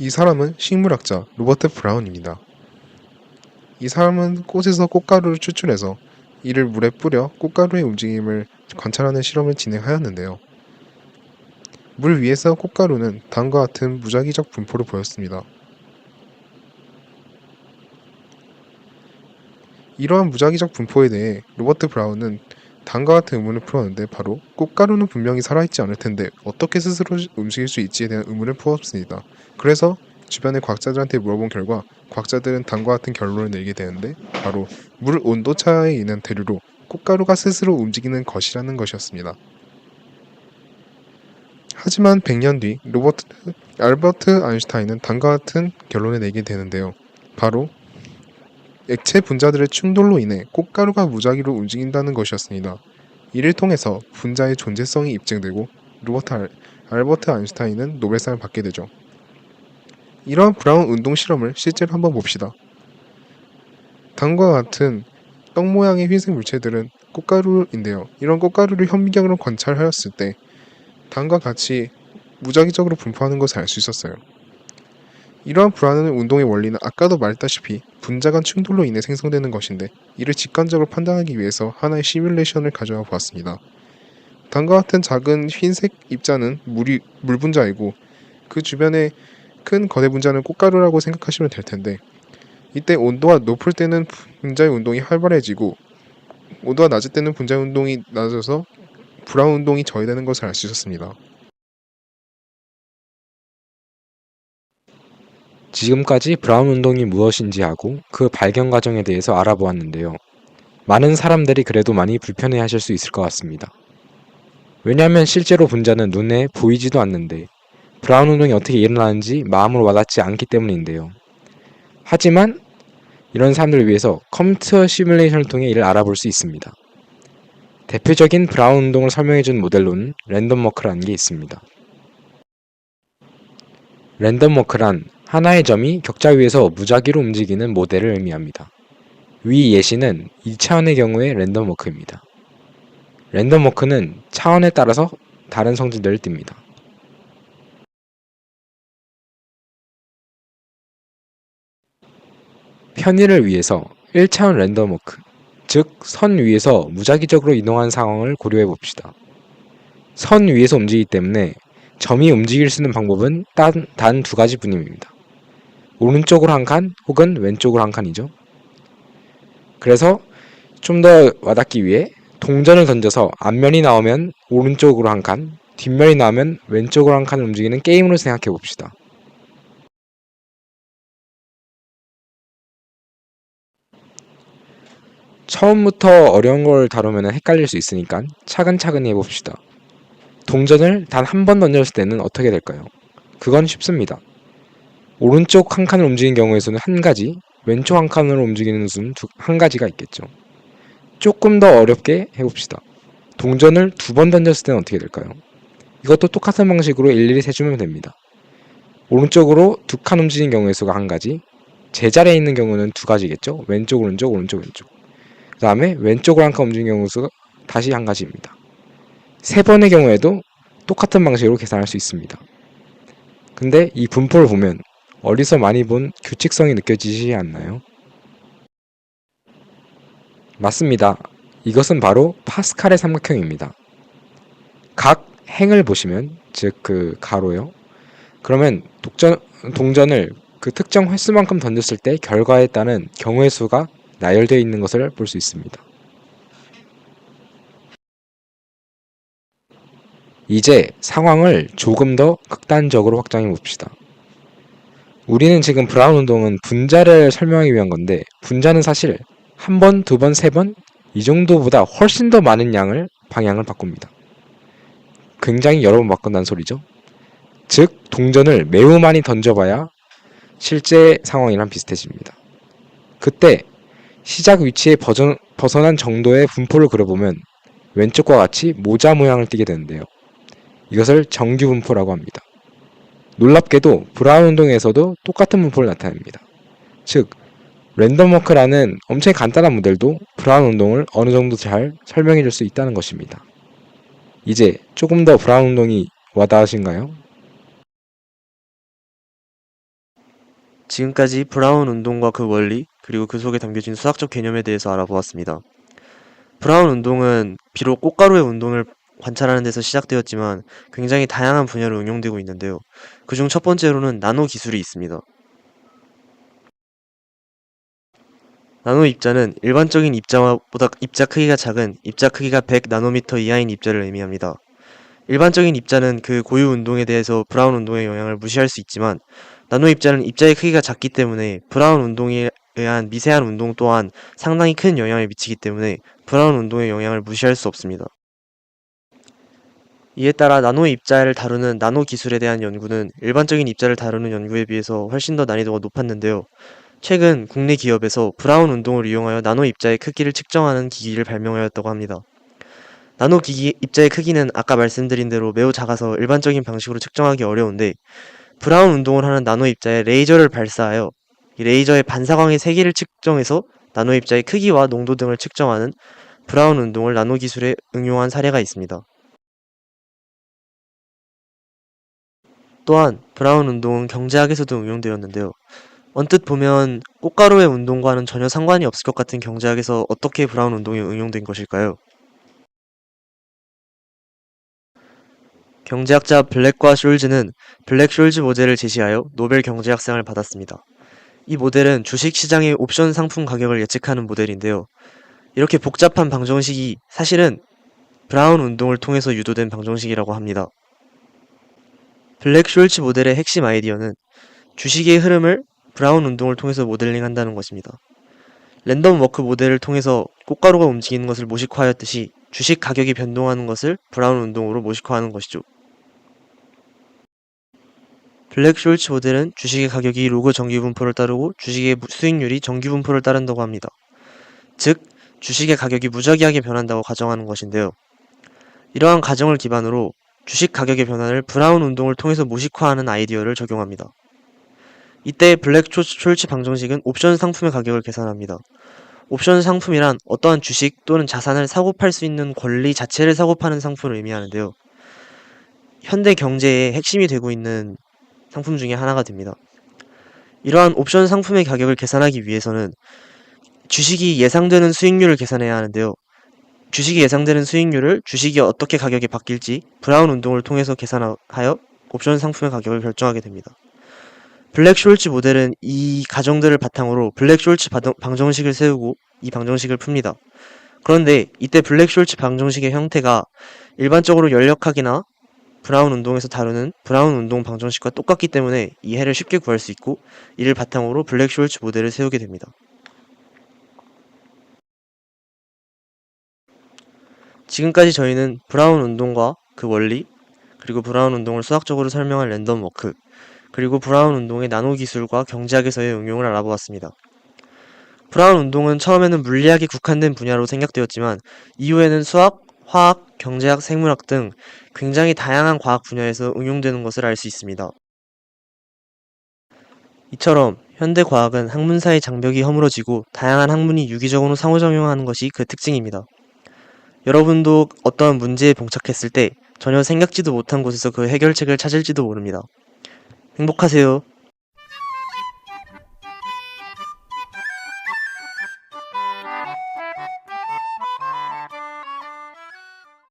이 사람은 식물학자 로버트 브라운입니다. 이 사람은 꽃에서 꽃가루를 추출해서 이를 물에 뿌려 꽃가루의 움직임을 관찰하는 실험을 진행하였는데요. 물 위에서 꽃가루는 다음과 같은 무작위적 분포를 보였습니다. 이러한 무작위적 분포에 대해 로버트 브라운은 다음과 같은 의문을 풀었는데 바로 꽃가루는 분명히 살아있지 않을 텐데 어떻게 스스로 움직일 수 있지에 대한 의문을 풀었습니다. 그래서 주변의 과학자들한테 물어본 결과 과학자들은 다음과 같은 결론을 내리게 되는데 바로 물 온도 차에 인한 대류로 꽃가루가 스스로 움직이는 것이라는 것이었습니다. 하지만 100년 뒤 로버트 알버트 아인슈타인은 다음과 같은 결론을 내게 되는데요. 바로 액체 분자들의 충돌로 인해 꽃가루가 무작위로 움직인다는 것이었습니다. 이를 통해서 분자의 존재성이 입증되고 로버트 알, 알버트 아인슈타인은 노벨상을 받게 되죠. 이러한 브라운 운동 실험을 실제로 한번 봅시다. 당과 같은 떡 모양의 흰색 물체들은 꽃가루인데요. 이런 꽃가루를 현미경으로 관찰하였을 때 당과 같이 무작위적으로 분포하는 것을 알 수 있었어요. 이러한 불안한 운동의 원리는 아까도 말했다시피 분자 간 충돌로 인해 생성되는 것인데 이를 직관적으로 판단하기 위해서 하나의 시뮬레이션을 가져와 보았습니다. 당과 같은 작은 흰색 입자는 물이 물 분자이고 그 주변에 큰 거대 분자는 꽃가루라고 생각하시면 될 텐데 이때 온도가 높을 때는 분자의 운동이 활발해지고 온도가 낮을 때는 분자의 운동이 낮아져서 브라운 운동이 저해되는 것을 알 수 있었습니다. 지금까지 브라운 운동이 무엇인지 하고 그 발견 과정에 대해서 알아보았는데요. 많은 사람들이 그래도 많이 불편해 하실 수 있을 것 같습니다. 왜냐하면 실제로 분자는 눈에 보이지도 않는데 브라운 운동이 어떻게 일어나는지 마음으로 와닿지 않기 때문인데요. 하지만 이런 사람들을 위해서 컴퓨터 시뮬레이션을 통해 이를 알아볼 수 있습니다. 대표적인 브라운 운동을 설명해준 모델로는 랜덤 워크라는 게 있습니다. 랜덤 워크란 하나의 점이 격자 위에서 무작위로 움직이는 모델을 의미합니다. 위 예시는 2차원의 경우의 랜덤 워크입니다. 랜덤 워크는 차원에 따라서 다른 성질들을 띱니다. 편의를 위해서 1차원 랜덤 워크, 즉 선 위에서 무작위적으로 이동한 상황을 고려해 봅시다. 선 위에서 움직이기 때문에 점이 움직일 수 있는 방법은 단 두 가지 뿐입니다. 오른쪽으로 한 칸 혹은 왼쪽으로 한 칸이죠. 그래서 좀 더 와닿기 위해 동전을 던져서 앞면이 나오면 오른쪽으로 한 칸, 뒷면이 나오면 왼쪽으로 한 칸을 움직이는 게임으로 생각해 봅시다. 처음부터 어려운 걸 다루면 헷갈릴 수 있으니까 차근차근히 해봅시다. 동전을 단 한 번 던졌을 때는 어떻게 될까요? 그건 쉽습니다. 오른쪽 한 칸을 움직이는 경우에서는 한 가지, 왼쪽 한 칸으로 움직이는 수는 두, 한 가지가 있겠죠. 조금 더 어렵게 해봅시다. 동전을 두 번 던졌을 때는 어떻게 될까요? 이것도 똑같은 방식으로 일일이 세주면 됩니다. 오른쪽으로 두 칸 움직이는 경우의 수가 한 가지, 제자리에 있는 경우는 두 가지겠죠. 왼쪽, 오른쪽, 오른쪽, 왼쪽. 그 다음에 왼쪽으로 한 칸 움직이는 경우 수가 다시 한 가지입니다. 세 번의 경우에도 똑같은 방식으로 계산할 수 있습니다. 근데 이 분포를 보면 어디서 많이 본 규칙성이 느껴지지 않나요? 맞습니다. 이것은 바로 파스칼의 삼각형입니다. 각 행을 보시면 즉 그 가로요. 그러면 독전, 동전을 그 특정 횟수만큼 던졌을 때 결과에 따른 경우의 수가 나열되어 있는 것을 볼 수 있습니다. 이제 상황을 조금 더 극단적으로 확장해 봅시다. 우리는 지금 브라운 운동은 분자를 설명하기 위한 건데 분자는 사실 한 번, 두 번, 세 번 이 정도보다 훨씬 더 많은 양을 방향을 바꿉니다. 굉장히 여러 번 바꾼다는 소리죠. 즉 동전을 매우 많이 던져봐야 실제 상황이랑 비슷해집니다. 그때 시작 위치에 버전, 벗어난 정도의 분포를 그려보면 왼쪽과 같이 모자 모양을 띠게 되는데요. 이것을 정규 분포라고 합니다. 놀랍게도 브라운 운동에서도 똑같은 분포를 나타냅니다. 즉, 랜덤워크라는 엄청 간단한 모델도 브라운 운동을 어느 정도 잘 설명해 줄 수 있다는 것입니다. 이제 조금 더 브라운 운동이 와닿으신가요? 지금까지 브라운 운동과 그 원리, 그리고 그 속에 담겨진 수학적 개념에 대해서 알아보았습니다. 브라운 운동은 비록 꽃가루의 운동을 관찰하는 데서 시작되었지만 굉장히 다양한 분야로 응용되고 있는데요. 그중 첫 번째로는 나노 기술이 있습니다. 나노 입자는 일반적인 입자보다 입자 크기가 작은 입자 크기가 100 나노미터 이하인 입자를 의미합니다. 일반적인 입자는 그 고유 운동에 대해서 브라운 운동의 영향을 무시할 수 있지만 나노 입자는 입자의 크기가 작기 때문에 브라운 운동에 의한 미세한 운동 또한 상당히 큰 영향을 미치기 때문에 브라운 운동의 영향을 무시할 수 없습니다. 이에 따라 나노 입자를 다루는 나노 기술에 대한 연구는 일반적인 입자를 다루는 연구에 비해서 훨씬 더 난이도가 높았는데요. 최근 국내 기업에서 브라운 운동을 이용하여 나노 입자의 크기를 측정하는 기기를 발명하였다고 합니다. 나노 기기 입자의 크기는 아까 말씀드린 대로 매우 작아서 일반적인 방식으로 측정하기 어려운데 브라운 운동을 하는 나노 입자에 레이저를 발사하여 이 레이저의 반사광의 세기를 측정해서 나노 입자의 크기와 농도 등을 측정하는 브라운 운동을 나노 기술에 응용한 사례가 있습니다. 또한 브라운 운동은 경제학에서도 응용되었는데요. 언뜻 보면 꽃가루의 운동과는 전혀 상관이 없을 것 같은 경제학에서 어떻게 브라운 운동이 응용된 것일까요? 경제학자 블랙과 숄즈는 블랙 숄즈 모델을 제시하여 노벨 경제학상을 받았습니다. 이 모델은 주식 시장의 옵션 상품 가격을 예측하는 모델인데요. 이렇게 복잡한 방정식이 사실은 브라운 운동을 통해서 유도된 방정식이라고 합니다. 블랙 숄츠 모델의 핵심 아이디어는 주식의 흐름을 브라운 운동을 통해서 모델링 한다는 것입니다. 랜덤 워크 모델을 통해서 꽃가루가 움직이는 것을 모식화하였듯이 주식 가격이 변동하는 것을 브라운 운동으로 모식화하는 것이죠. 블랙 숄츠 모델은 주식의 가격이 로그 정규분포를 따르고 주식의 무- 수익률이 정규분포를 따른다고 합니다. 즉, 주식의 가격이 무작위하게 변한다고 가정하는 것인데요. 이러한 가정을 기반으로 주식 가격의 변화를 브라운 운동을 통해서 무식화하는 아이디어를 적용합니다. 이때 블랙 숄- 숄츠 방정식은 옵션 상품의 가격을 계산합니다. 옵션 상품이란 어떠한 주식 또는 자산을 사고 팔 수 있는 권리 자체를 사고 파는 상품을 의미하는데요. 현대 경제의 핵심이 되고 있는 상품 중에 하나가 됩니다. 이러한 옵션 상품의 가격을 계산하기 위해서는 주식이 예상되는 수익률을 계산해야 하는데요. 주식이 예상되는 수익률을 주식이 어떻게 가격이 바뀔지 브라운 운동을 통해서 계산하여 옵션 상품의 가격을 결정하게 됩니다. 블랙 숄츠 모델은 이 가정들을 바탕으로 블랙 숄츠 방정식을 세우고 이 방정식을 풉니다. 그런데 이때 블랙 숄츠 방정식의 형태가 일반적으로 연력학이나 브라운 운동에서 다루는 브라운 운동 방정식과 똑같기 때문에 이해를 쉽게 구할 수 있고 이를 바탕으로 블랙 숄츠 모델을 세우게 됩니다. 지금까지 저희는 브라운 운동과 그 원리, 그리고 브라운 운동을 수학적으로 설명한 랜덤 워크, 그리고 브라운 운동의 나노 기술과 경제학에서의 응용을 알아보았습니다. 브라운 운동은 처음에는 물리학에 국한된 분야로 생각되었지만 이후에는 수학, 화학, 경제학, 생물학 등 굉장히 다양한 과학 분야에서 응용되는 것을 알 수 있습니다. 이처럼 현대 과학은 학문사의 장벽이 허물어지고 다양한 학문이 유기적으로 상호작용하는 것이 그 특징입니다. 여러분도 어떠한 문제에 봉착했을 때 전혀 생각지도 못한 곳에서 그 해결책을 찾을지도 모릅니다. 행복하세요.